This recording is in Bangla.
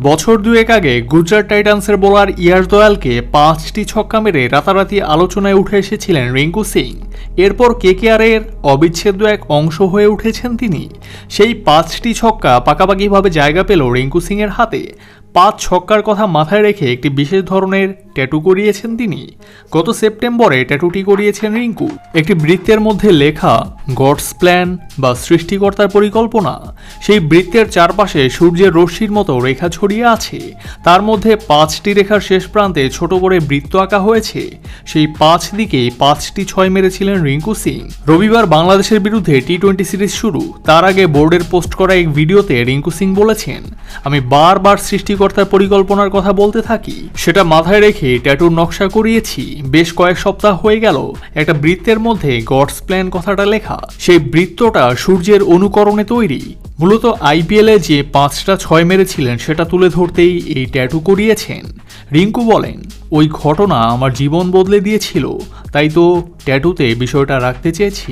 বছর দুয়েক আগে গুজরাট টাইটান্সের বোলার ইয়ার দয়ালকে পাঁচটি ছক্কা মেরে রাতারাতি আলোচনায় উঠে এসেছিলেন রিঙ্কু সিং। এরপর কেকেআরের অবিচ্ছেদ্য এক অংশ হয়ে উঠেছেন তিনি। সেই পাঁচটি ছক্কা পাকাপাকিভাবে জায়গা পেল রিঙ্কু সিংয়ের হাতে। পাঁচ ছক্কার কথা মাথায় রেখে একটি বিশেষ ধরনের ট্যাটু করিয়েছেন তিনি। গত সেপ্টেম্বরে ট্যাটুটি করিয়েছেন রিঙ্কু। একটি বৃত্তের মধ্যে লেখা, গডস প্ল্যান বা সৃষ্টিকর্তার পরিকল্পনা সেই বৃত্তের চারপাশে সূর্যের রশ্মির মতো রেখা ছড়িয়ে আছে। তার মধ্যে পাঁচটি রেখার শেষ প্রান্তে ছোট করে বৃত্ত আঁকা হয়েছে। সেই পাঁচ দিকেই পাঁচটি ছয় মেরেছিলেন রিঙ্কু সিং। রবিবার বাংলাদেশের বিরুদ্ধে টি টোয়েন্টি সিরিজ শুরু। তার আগে বোর্ডের পোস্ট করা এক ভিডিওতে রিঙ্কু সিং বলেছেন, আমি বারবার সৃষ্টিকর্তার পরিকল্পনার কথা বলতে থাকি, সেটা মাথায় রেখে ট্যাটুর নকশা করিয়েছি। বেশ কয়েক সপ্তাহ হয়ে গেল, একটা বৃত্তের মধ্যে গডস প্ল্যান কথাটা লেখা। সেই বৃত্তটা সূর্যের অনুকরণে তৈরি। মূলত আইপিএলে যে পাঁচটা ছয় মেরেছিলেন, সেটা তুলে ধরতেই এই ট্যাটু করিয়েছেন। রিঙ্কু বলেন, ওই ঘটনা আমার জীবন বদলে দিয়েছিল, তাই তো ট্যাটুতে বিষয়টা রাখতে চেয়েছি।